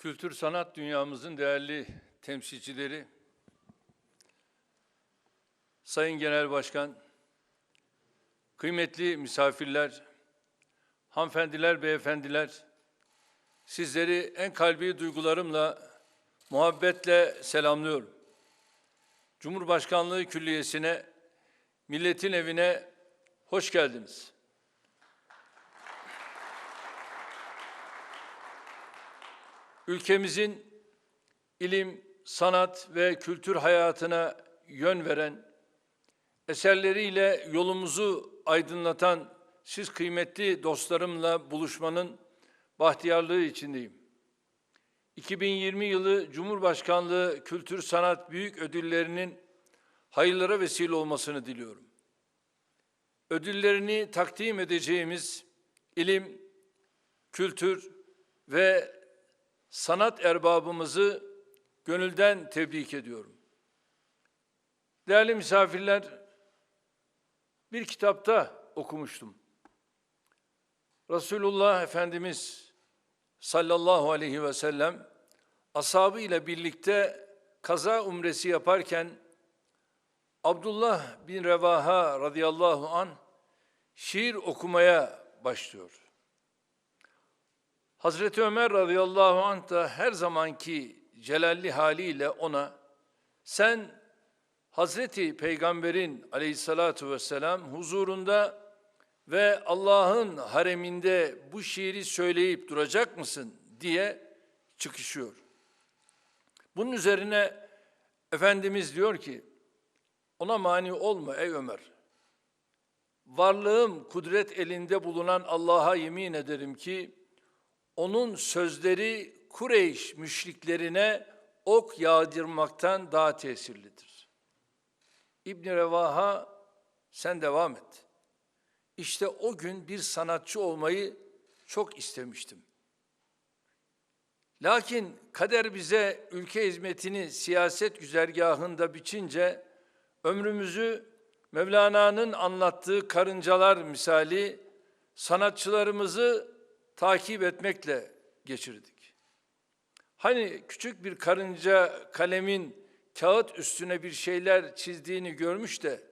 Kültür sanat dünyamızın değerli temsilcileri, Sayın Genel Başkan, kıymetli misafirler, hanımefendiler, beyefendiler, sizleri en kalbi duygularımla, muhabbetle selamlıyorum. Cumhurbaşkanlığı Külliyesi'ne, milletin evine hoş geldiniz. Ülkemizin ilim, sanat ve kültür hayatına yön veren, eserleriyle yolumuzu aydınlatan siz kıymetli dostlarımla buluşmanın bahtiyarlığı içindeyim. 2020 yılı Cumhurbaşkanlığı Kültür Sanat Büyük Ödülleri'nin hayırlara vesile olmasını diliyorum. Ödüllerini takdim edeceğimiz ilim, kültür ve sanat erbabımızı gönülden tebrik ediyorum. Değerli misafirler, bir kitapta okumuştum. Resulullah Efendimiz sallallahu aleyhi ve sellem ashabı ile birlikte kaza umresi yaparken Abdullah bin Revaha radıyallahu an şiir okumaya başlıyor. Hazreti Ömer radıyallahu anh da her zamanki celalli haliyle ona sen Hazreti Peygamber'in aleyhissalatu vesselam huzurunda ve Allah'ın hareminde bu şiiri söyleyip duracak mısın diye çıkışıyor. Bunun üzerine Efendimiz diyor ki ona mani olma ey Ömer. Varlığım kudret elinde bulunan Allah'a yemin ederim ki onun sözleri Kureyş müşriklerine ok yağdırmaktan daha tesirlidir. İbn Revaha sen devam et. İşte o gün bir sanatçı olmayı çok istemiştim. Lakin kader bize ülke hizmetini siyaset güzergahında biçince ömrümüzü Mevlana'nın anlattığı karıncalar misali sanatçılarımızı takip etmekle geçirdik. Hani küçük bir karınca kalemin kağıt üstüne bir şeyler çizdiğini görmüş de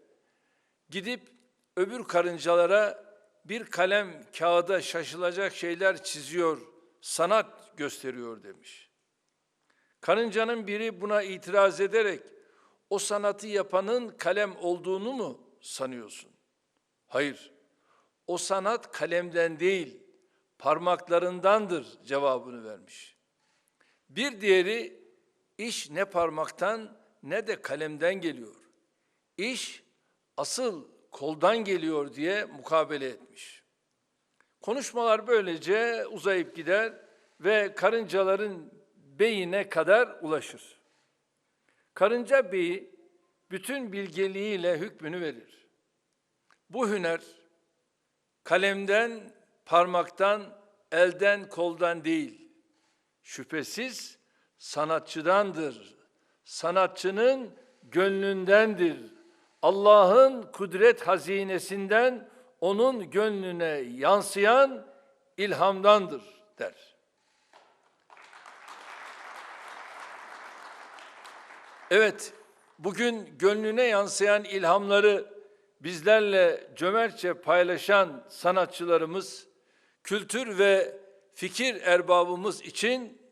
gidip öbür karıncalara bir kalem kağıda şaşılacak şeyler çiziyor, sanat gösteriyor demiş. Karıncanın biri buna itiraz ederek o sanatı yapanın kalem olduğunu mu sanıyorsun? Hayır. O sanat kalemden değil, parmaklarındandır cevabını vermiş. Bir diğeri iş ne parmaktan ne de kalemden geliyor. İş asıl koldan geliyor diye mukabele etmiş. Konuşmalar böylece uzayıp gider ve karıncaların beyine kadar ulaşır. Karınca beyi bütün bilgeliğiyle hükmünü verir. Bu hüner kalemden parmaktan, elden, koldan değil. Şüphesiz sanatçıdandır. Sanatçının gönlündendir. Allah'ın kudret hazinesinden onun gönlüne yansıyan ilhamdandır der. Evet, bugün gönlüne yansıyan ilhamları bizlerle cömertçe paylaşan sanatçılarımız kültür ve fikir erbabımız için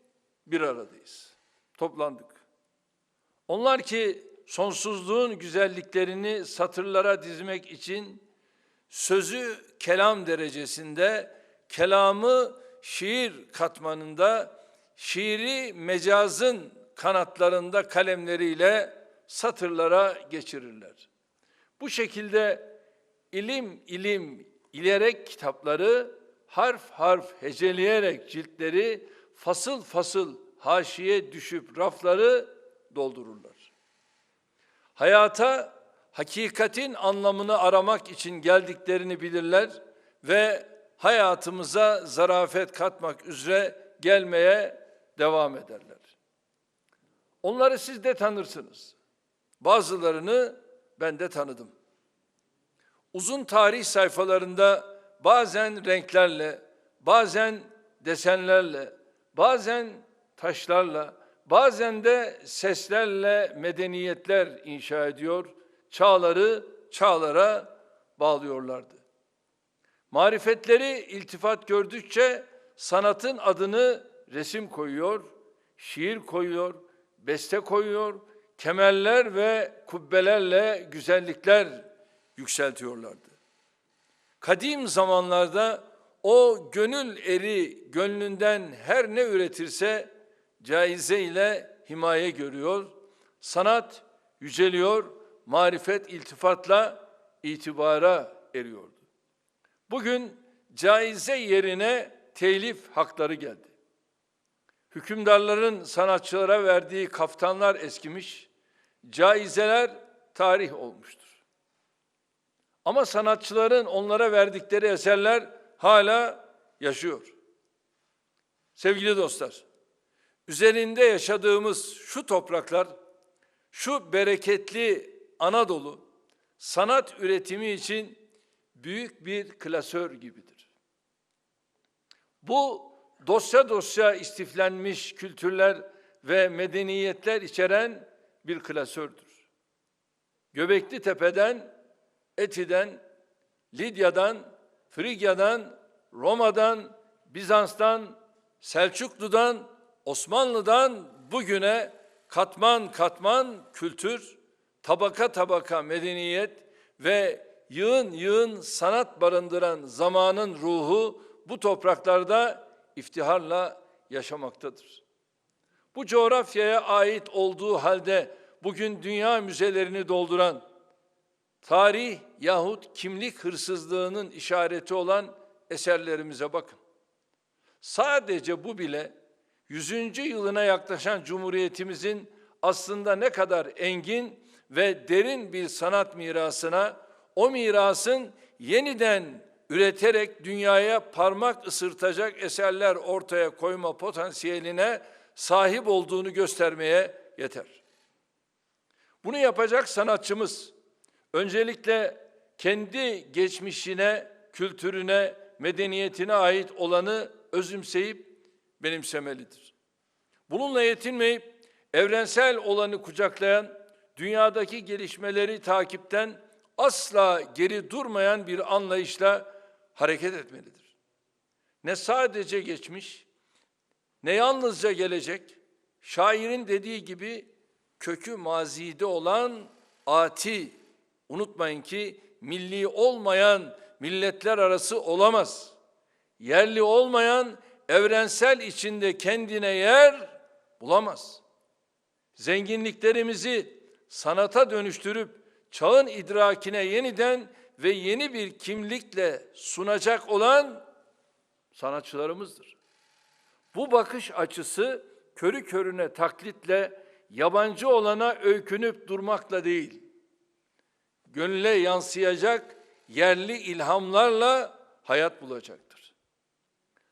bir aradayız. Toplandık. Onlar ki sonsuzluğun güzelliklerini satırlara dizmek için sözü kelam derecesinde, kelamı şiir katmanında, şiiri mecazın kanatlarında kalemleriyle satırlara geçirirler. Bu şekilde ilim ilim ilerek kitapları harf harf heceleyerek ciltleri fasıl fasıl haşiye düşüp rafları doldururlar. Hayata hakikatin anlamını aramak için geldiklerini bilirler ve hayatımıza zarafet katmak üzere gelmeye devam ederler. Onları siz de tanırsınız. Bazılarını ben de tanıdım. Uzun tarih sayfalarında bazen renklerle, bazen desenlerle, bazen taşlarla, bazen de seslerle medeniyetler inşa ediyor, çağları çağlara bağlıyorlardı. Marifetleri iltifat gördükçe sanatın adını resim koyuyor, şiir koyuyor, beste koyuyor, kemerler ve kubbelerle güzellikler yükseltiyorlardı. Kadim zamanlarda o gönül eri gönlünden her ne üretirse caize ile himaye görüyor, sanat yüceliyor, marifet iltifatla itibara eriyordu. Bugün caize yerine telif hakları geldi. Hükümdarların sanatçılara verdiği kaftanlar eskimiş, caizeler tarih olmuştur. Ama sanatçıların onlara verdikleri eserler hala yaşıyor. Sevgili dostlar, üzerinde yaşadığımız şu topraklar, şu bereketli Anadolu sanat üretimi için büyük bir klasör gibidir. Bu dosya dosya istiflenmiş kültürler ve medeniyetler içeren bir klasördür. Göbekli Tepe'den, Eti'den, Lidya'dan, Frigya'dan, Roma'dan, Bizans'tan, Selçuklu'dan, Osmanlı'dan bugüne katman katman kültür, tabaka tabaka medeniyet ve yığın yığın sanat barındıran zamanın ruhu bu topraklarda iftiharla yaşamaktadır. Bu coğrafyaya ait olduğu halde bugün dünya müzelerini dolduran tarih yahut kimlik hırsızlığının işareti olan eserlerimize bakın. Sadece bu bile 100. yılına yaklaşan Cumhuriyetimizin aslında ne kadar engin ve derin bir sanat mirasına, o mirasın yeniden üreterek dünyaya parmak ısırtacak eserler ortaya koyma potansiyeline sahip olduğunu göstermeye yeter. Bunu yapacak sanatçımız öncelikle kendi geçmişine, kültürüne, medeniyetine ait olanı özümseyip benimsemelidir. Bununla yetinmeyip evrensel olanı kucaklayan, dünyadaki gelişmeleri takipten asla geri durmayan bir anlayışla hareket etmelidir. Ne sadece geçmiş, ne yalnızca gelecek, şairin dediği gibi kökü mazide olan ati, unutmayın ki milli olmayan milletler arası olamaz. Yerli olmayan evrensel içinde kendine yer bulamaz. Zenginliklerimizi sanata dönüştürüp çağın idrakine yeniden ve yeni bir kimlikle sunacak olan sanatçılarımızdır. Bu bakış açısı körü körüne taklitle yabancı olana öykünüp durmakla değil, gönüle yansıyacak yerli ilhamlarla hayat bulacaktır.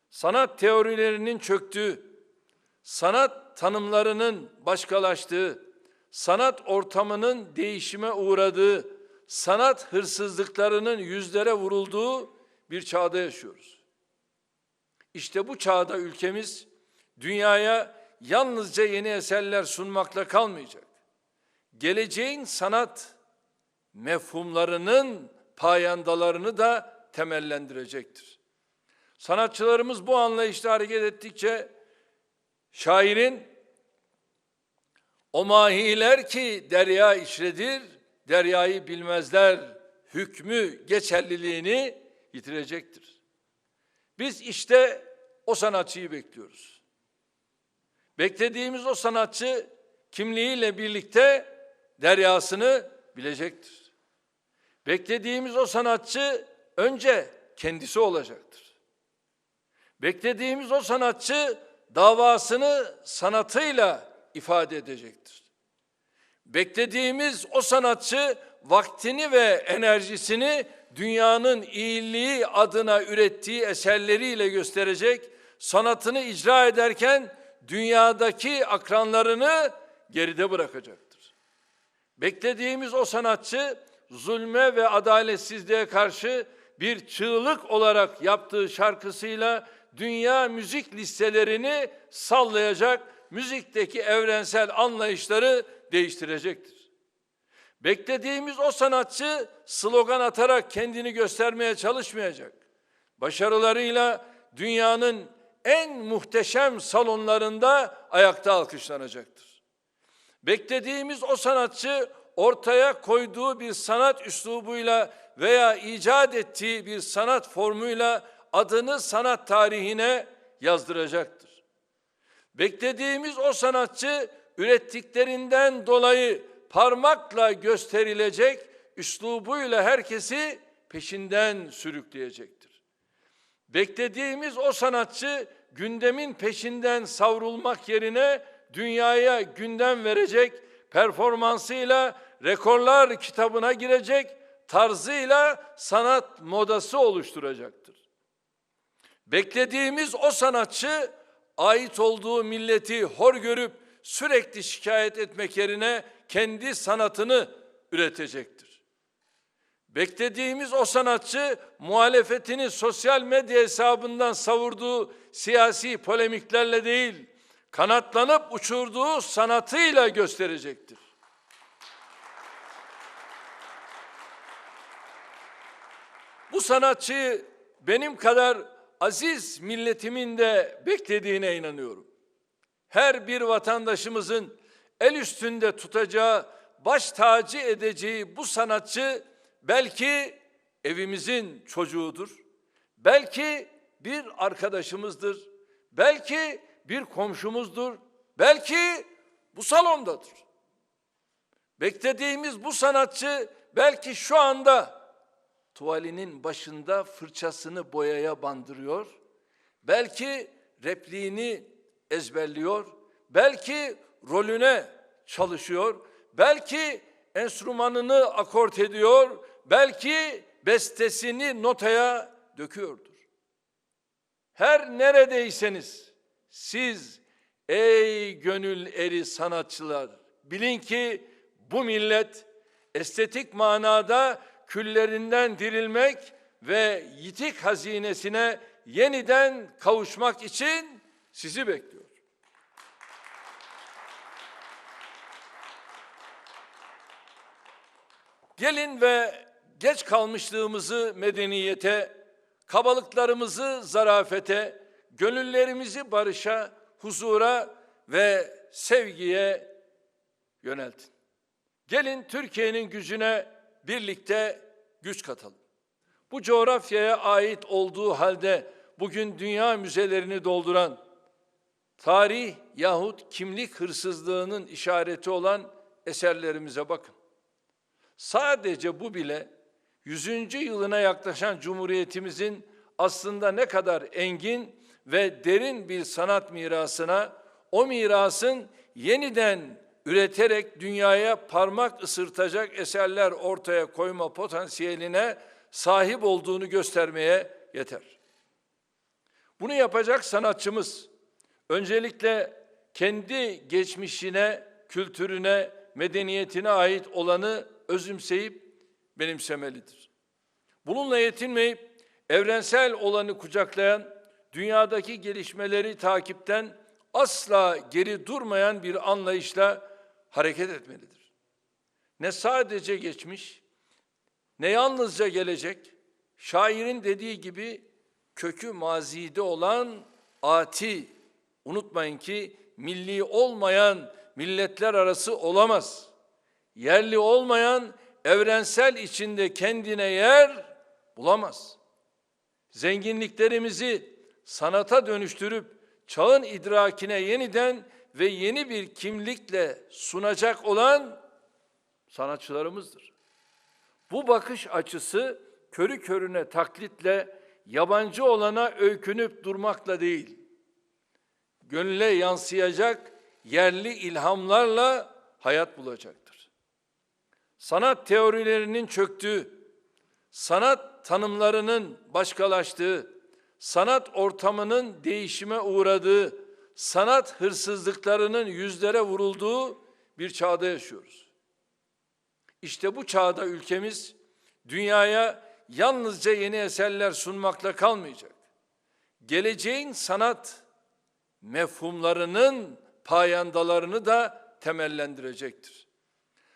Sanat teorilerinin çöktüğü, sanat tanımlarının başkalaştığı, sanat ortamının değişime uğradığı, sanat hırsızlıklarının yüzlere vurulduğu bir çağda yaşıyoruz. İşte bu çağda ülkemiz dünyaya yalnızca yeni eserler sunmakla kalmayacak. Geleceğin sanat mefhumlarının payandalarını da temellendirecektir. Sanatçılarımız bu anlayışla hareket ettikçe şairin o mahiler ki derya içredir, deryayı bilmezler hükmü geçerliliğini yitirecektir. Biz işte o sanatçıyı bekliyoruz. Beklediğimiz o sanatçı kimliğiyle birlikte deryasını bilecektir. Beklediğimiz o sanatçı önce kendisi olacaktır. Beklediğimiz o sanatçı davasını sanatıyla ifade edecektir. Beklediğimiz o sanatçı vaktini ve enerjisini dünyanın iyiliği adına ürettiği eserleriyle gösterecek, sanatını icra ederken dünyadaki akranlarını geride bırakacaktır. Beklediğimiz o sanatçı zulme ve adaletsizliğe karşı bir çığlık olarak yaptığı şarkısıyla dünya müzik listelerini sallayacak, müzikteki evrensel anlayışları değiştirecektir. Beklediğimiz o sanatçı slogan atarak kendini göstermeye çalışmayacak. Başarılarıyla dünyanın en muhteşem salonlarında ayakta alkışlanacaktır. Beklediğimiz o sanatçı ortaya koyduğu bir sanat üslubuyla veya icat ettiği bir sanat formuyla adını sanat tarihine yazdıracaktır. Beklediğimiz o sanatçı ürettiklerinden dolayı parmakla gösterilecek üslubuyla herkesi peşinden sürükleyecektir. Beklediğimiz o sanatçı gündemin peşinden savrulmak yerine dünyaya gündem verecek performansıyla rekorlar kitabına girecek tarzıyla sanat modası oluşturacaktır. Beklediğimiz o sanatçı ait olduğu milleti hor görüp sürekli şikayet etmek yerine kendi sanatını üretecektir. Beklediğimiz o sanatçı muhalefetini sosyal medya hesabından savurduğu siyasi polemiklerle değil, kanatlanıp uçurduğu sanatıyla gösterecektir. Bu sanatçıyı benim kadar aziz milletimin de beklediğine inanıyorum. Her bir vatandaşımızın el üstünde tutacağı, baş tacı edeceği bu sanatçı belki evimizin çocuğudur. Belki bir arkadaşımızdır. Belki bir komşumuzdur. Belki bu salondadır. Beklediğimiz bu sanatçı belki şu anda tuvalinin başında fırçasını boyaya bandırıyor. Belki repliğini ezberliyor. Belki rolüne çalışıyor. Belki enstrümanını akort ediyor. Belki bestesini notaya döküyordur. Her neredeyseniz siz ey gönül eri sanatçılar bilin ki bu millet estetik manada küllerinden dirilmek ve yitik hazinesine yeniden kavuşmak için sizi bekliyor. Gelin ve geç kalmışlığımızı medeniyete, kabalıklarımızı zarafete, gönüllerimizi barışa, huzura ve sevgiye yöneltin. Gelin Türkiye'nin gücüne birlikte güç katalım. Bu coğrafyaya ait olduğu halde bugün dünya müzelerini dolduran tarih yahut kimlik hırsızlığının işareti olan eserlerimize bakın. Sadece bu bile 100. yılına yaklaşan Cumhuriyetimizin aslında ne kadar engin ve derin bir sanat mirasına, o mirasın yeniden üreterek dünyaya parmak ısırtacak eserler ortaya koyma potansiyeline sahip olduğunu göstermeye yeter. Bunu yapacak sanatçımız öncelikle kendi geçmişine, kültürüne, medeniyetine ait olanı özümseyip benimsemelidir. Bununla yetinmeyip evrensel olanı kucaklayan, dünyadaki gelişmeleri takipten asla geri durmayan bir anlayışla hareket etmelidir. Ne sadece geçmiş, ne yalnızca gelecek, şairin dediği gibi kökü mazide olan ati, unutmayın ki milli olmayan milletler arası olamaz. Yerli olmayan evrensel içinde kendine yer bulamaz. Zenginliklerimizi sanata dönüştürüp çağın idrakine yeniden ve yeni bir kimlikle sunacak olan sanatçılarımızdır. Bu bakış açısı körü körüne taklitle yabancı olana öykünüp durmakla değil, gönüle yansıyacak yerli ilhamlarla hayat bulacaktır. Sanat teorilerinin çöktüğü, sanat tanımlarının başkalaştığı, sanat ortamının değişime uğradığı, sanat hırsızlıklarının yüzlere vurulduğu bir çağda yaşıyoruz. İşte bu çağda ülkemiz dünyaya yalnızca yeni eserler sunmakla kalmayacak. Geleceğin sanat mefhumlarının payandalarını da temellendirecektir.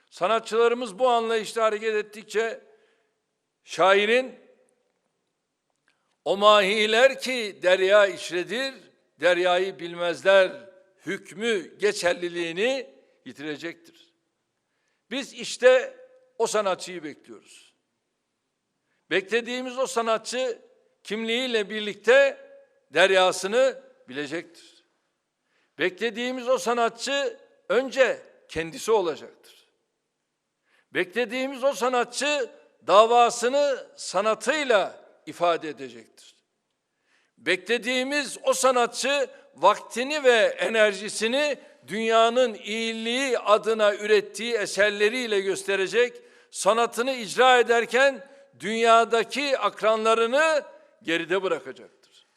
Sanatçılarımız bu anlayışla hareket ettikçe şairin o mahiler ki derya içredir, deryayı bilmezler, hükmü geçerliliğini yitirecektir. Biz işte o sanatçıyı bekliyoruz. Beklediğimiz o sanatçı kimliğiyle birlikte deryasını bilecektir. Beklediğimiz o sanatçı önce kendisi olacaktır. Beklediğimiz o sanatçı davasını sanatıyla ifade edecektir. Beklediğimiz o sanatçı vaktini ve enerjisini dünyanın iyiliği adına ürettiği eserleriyle gösterecek, sanatını icra ederken dünyadaki akranlarını geride bırakacaktır.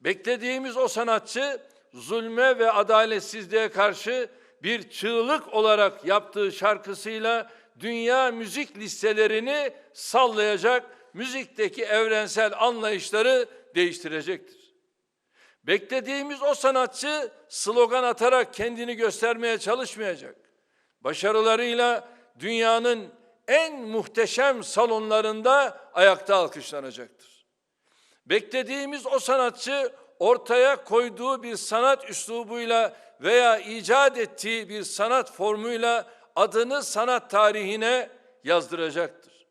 Beklediğimiz o sanatçı zulme ve adaletsizliğe karşı bir çığlık olarak yaptığı şarkısıyla dünya müzik listelerini sallayacak, müzikteki evrensel anlayışları değiştirecektir. Beklediğimiz o sanatçı slogan atarak kendini göstermeye çalışmayacak. Başarılarıyla dünyanın en muhteşem salonlarında ayakta alkışlanacaktır. Beklediğimiz o sanatçı ortaya koyduğu bir sanat üslubuyla veya icat ettiği bir sanat formuyla adını sanat tarihine yazdıracaktır.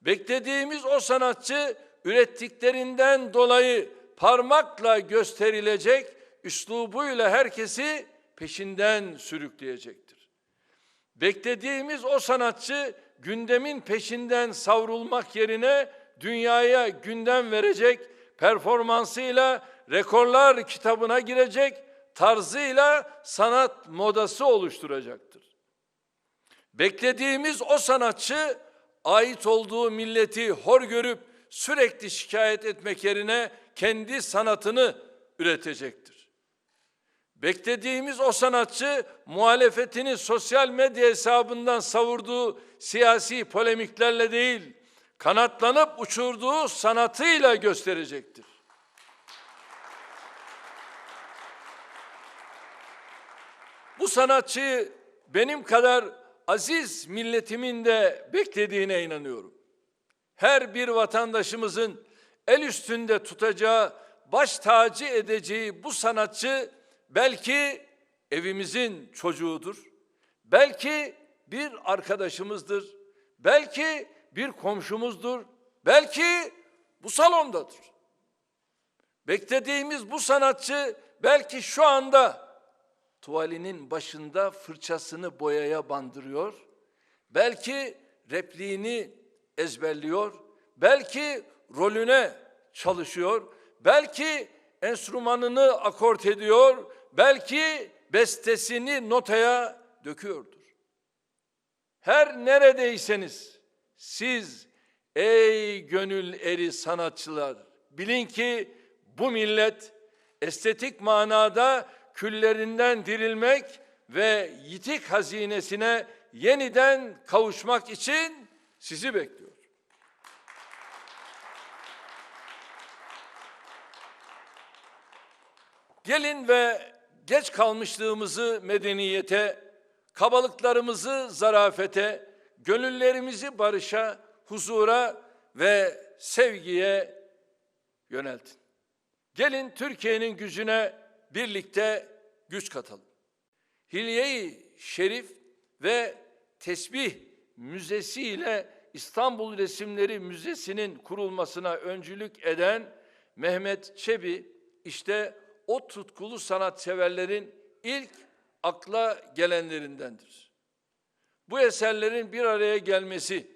Beklediğimiz o sanatçı ürettiklerinden dolayı parmakla gösterilecek üslubuyla herkesi peşinden sürükleyecektir. Beklediğimiz o sanatçı gündemin peşinden savrulmak yerine dünyaya gündem verecek performansıyla rekorlar kitabına girecek tarzıyla sanat modası oluşturacaktır. Beklediğimiz o sanatçı ait olduğu milleti hor görüp sürekli şikayet etmek yerine kendi sanatını üretecektir. Beklediğimiz o sanatçı muhalefetini sosyal medya hesabından savurduğu siyasi polemiklerle değil, kanatlanıp uçurduğu sanatıyla gösterecektir. Bu sanatçıyı benim kadar aziz milletimin de beklediğine inanıyorum. Her bir vatandaşımızın el üstünde tutacağı, baş tacı edeceği bu sanatçı belki evimizin çocuğudur. Belki bir arkadaşımızdır. Belki bir komşumuzdur. Belki bu salondadır. Beklediğimiz bu sanatçı belki şu anda tuvalinin başında fırçasını boyaya bandırıyor. Belki repliğini ezberliyor. Belki rolüne çalışıyor. Belki enstrümanını akort ediyor. Belki bestesini notaya döküyordur. Her neredeyseniz siz ey gönül eri sanatçılar bilin ki bu millet estetik manada küllerinden dirilmek ve yitik hazinesine yeniden kavuşmak için sizi bekliyor. Gelin ve geç kalmışlığımızı medeniyete, kabalıklarımızı zarafete, gönüllerimizi barışa, huzura ve sevgiye yöneltin. Gelin Türkiye'nin gücüne birlikte güç katalım. Hilye-i Şerif ve Tesbih Müzesi ile İstanbul Resimleri Müzesi'nin kurulmasına öncülük eden Mehmet Çebi işte o tutkulu sanatseverlerin ilk akla gelenlerindendir. Bu eserlerin bir araya gelmesi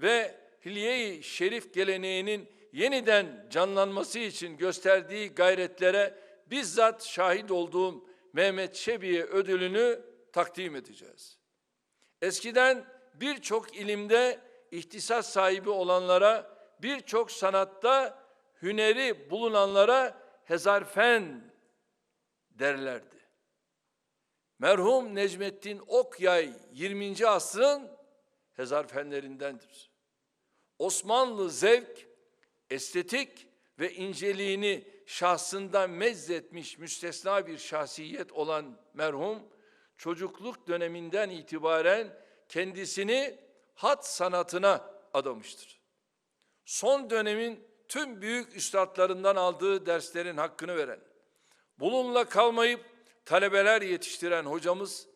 ve Hilye-i Şerif geleneğinin yeniden canlanması için gösterdiği gayretlere bizzat şahit olduğum Mehmet Şebi'ye ödülünü takdim edeceğiz. Eskiden birçok ilimde ihtisas sahibi olanlara, birçok sanatta hüneri bulunanlara hezarfen derlerdi. Merhum Necmettin Okyay 20. asrın hezarfenlerindendir. Osmanlı zevk, estetik ve inceliğini şahsında mezzetmiş müstesna bir şahsiyet olan merhum, çocukluk döneminden itibaren kendisini hat sanatına adamıştır. Son dönemin tüm büyük üstadlarından aldığı derslerin hakkını veren, bununla kalmayıp talebeler yetiştiren hocamız,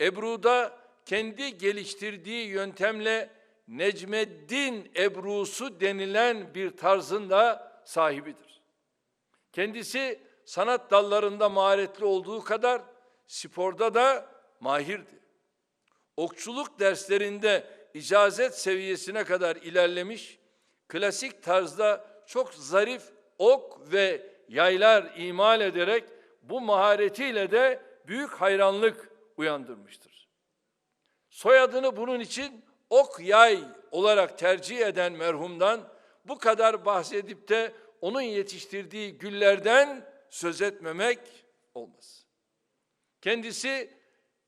Ebru'da kendi geliştirdiği yöntemle Necmeddin Ebrusu denilen bir tarzın da sahibidir. Kendisi sanat dallarında maharetli olduğu kadar sporda da mahirdi. Okçuluk derslerinde icazet seviyesine kadar ilerlemiş, klasik tarzda çok zarif ok ve yaylar imal ederek bu maharetiyle de büyük hayranlık uyandırmıştır. Soyadını bunun için ok yay olarak tercih eden merhumdan bu kadar bahsedip de onun yetiştirdiği güllerden söz etmemek olmaz. Kendisi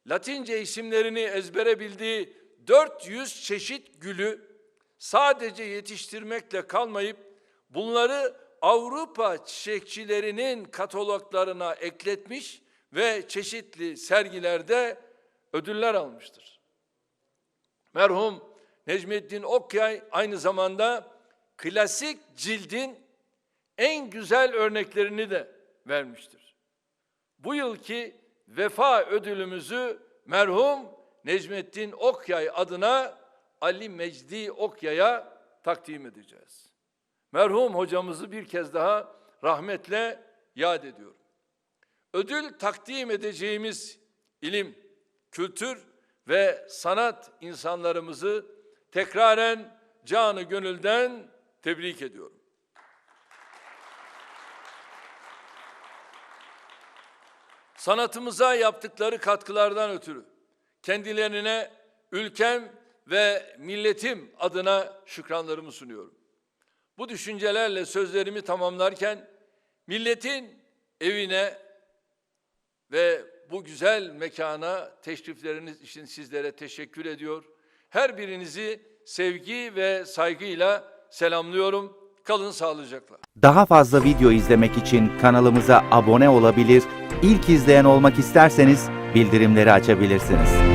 Latince isimlerini ezbere bildiği 400 çeşit gülü sadece yetiştirmekle kalmayıp bunları Avrupa çiçekçilerinin kataloglarına ekletmiş ve çeşitli sergilerde ödüller almıştır. Merhum Necmettin Okyay aynı zamanda klasik cildin en güzel örneklerini de vermiştir. Bu yılki vefa ödülümüzü merhum Necmettin Okyay adına Ali Mecdi Okyay'a takdim edeceğiz. Merhum hocamızı bir kez daha rahmetle yad ediyorum. Ödül takdim edeceğimiz ilim, kültür ve sanat insanlarımızı tekraren canı gönülden tebrik ediyorum. Sanatımıza yaptıkları katkılardan ötürü kendilerine ülkem ve milletim adına şükranlarımı sunuyorum. Bu düşüncelerle sözlerimi tamamlarken milletin evine ve bu güzel mekana teşrifleriniz için sizlere teşekkür ediyor. Her birinizi sevgi ve saygıyla selamlıyorum. Kalın sağlıcakla. Daha fazla video izlemek için kanalımıza abone olabilir, ilk izleyen olmak isterseniz bildirimleri açabilirsiniz.